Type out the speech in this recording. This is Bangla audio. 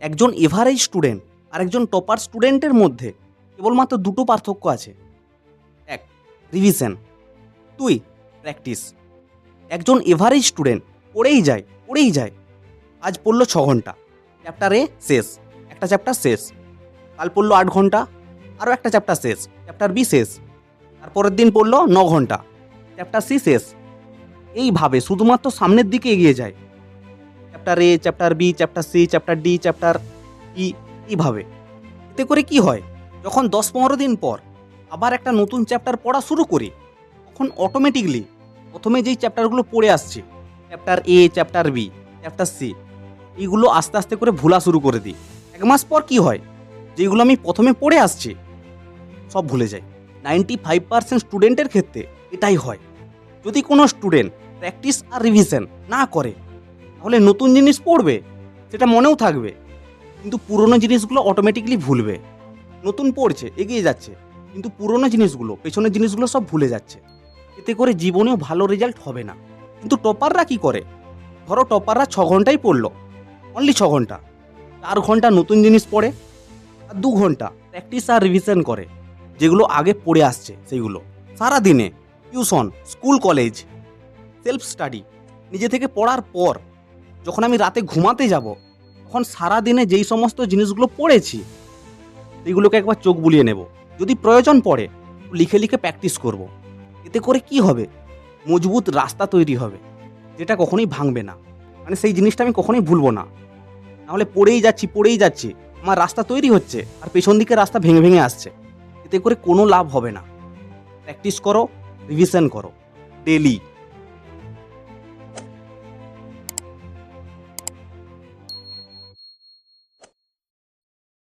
একজন এভারেজ স্টুডেন্ট আর একজন টপার স্টুডেন্টের মধ্যে কেবলমাত্র দুটো পার্থক্য আছে। এক রিভিশন দুই প্র্যাকটিস একজন এভারেজ স্টুডেন্ট পড়েই যায় পড়েই যায়। আজ পড়ল ছ ঘণ্টা। চ্যাপ্টারে শেষ। একটা চ্যাপ্টার শেষ। কাল পড়ল আট ঘণ্টা। আরও একটা চ্যাপ্টার শেষ। চ্যাপ্টার বি শেষ। তারপরের দিন পড়ল ন ঘণ্টা। চ্যাপ্টার সি শেষ। এইভাবে শুধুমাত্র সামনের দিকে এগিয়ে যায়। Chapter A chapter B chapter C chapter D chapter E এইভাবে। এতে করে কি হয়? যখন দশ পনেরো দিন পর আবার একটা নতুন চ্যাপ্টার পড়া শুরু করি, তখন অটোমেটিকলি প্রথমে যেই চ্যাপ্টারগুলো পড়ে আসছে chapter A chapter B chapter C এইগুলো আস্তে আস্তে করে ভোলা শুরু করে দিই। এক মাস পর কি হয়? যেগুলো আমি প্রথমে পড়ে আসছি, সব ভুলে যাই। নাইনটি ফাইভ পার্সেন্ট স্টুডেন্টের ক্ষেত্রে এটাই হয়। যদি কোনো স্টুডেন্ট প্র্যাকটিস আর রিভিশন না করে তাহলে নতুন জিনিস পড়বে, সেটা মনেও থাকবে, কিন্তু পুরনো জিনিসগুলো অটোমেটিকলি ভুলবে। নতুন পড়ছে, এগিয়ে যাচ্ছে, কিন্তু পুরনো জিনিসগুলো, পেছনের জিনিসগুলো সব ভুলে যাচ্ছে। এতে করে জীবনেও ভালো রেজাল্ট হবে না। কিন্তু টপাররা কি করে? ধরো টপাররা ছ ঘন্টাই পড়ল অনলি ছ ঘণ্টা। চার ঘণ্টা নতুন জিনিস পড়ে, আর দু ঘণ্টা প্র্যাকটিস আর রিভিশন করে, যেগুলো আগে পড়ে আসছে সেইগুলো সারা দিনে tuition school college self study নিজে থেকে পড়ার পর যখন আমি রাতে ঘুমাতে যাব, তখন সারা দিনে যেই সমস্ত জিনিসগুলো পড়েছি, সেইগুলোকে একবার চোখ বুলিয়ে নেব। যদি প্রয়োজন পড়ে লিখে লিখে প্র্যাকটিস করব। এতে করে কি হবে? মজবুত রাস্তা তৈরি হবে, যেটা কখনোই ভাঙবে না। মানে সেই জিনিসটা আমি কখনোই ভুলবো না। নাহলে পড়েই যাচ্ছি পড়েই যাচ্ছি, আমার রাস্তা তৈরি হচ্ছে, আর পেছন দিকে রাস্তা ভেঙে ভেঙে আসছে। এতে করে কোনো লাভ হবে না। প্র্যাকটিস করো রিভিশন করো ডেলি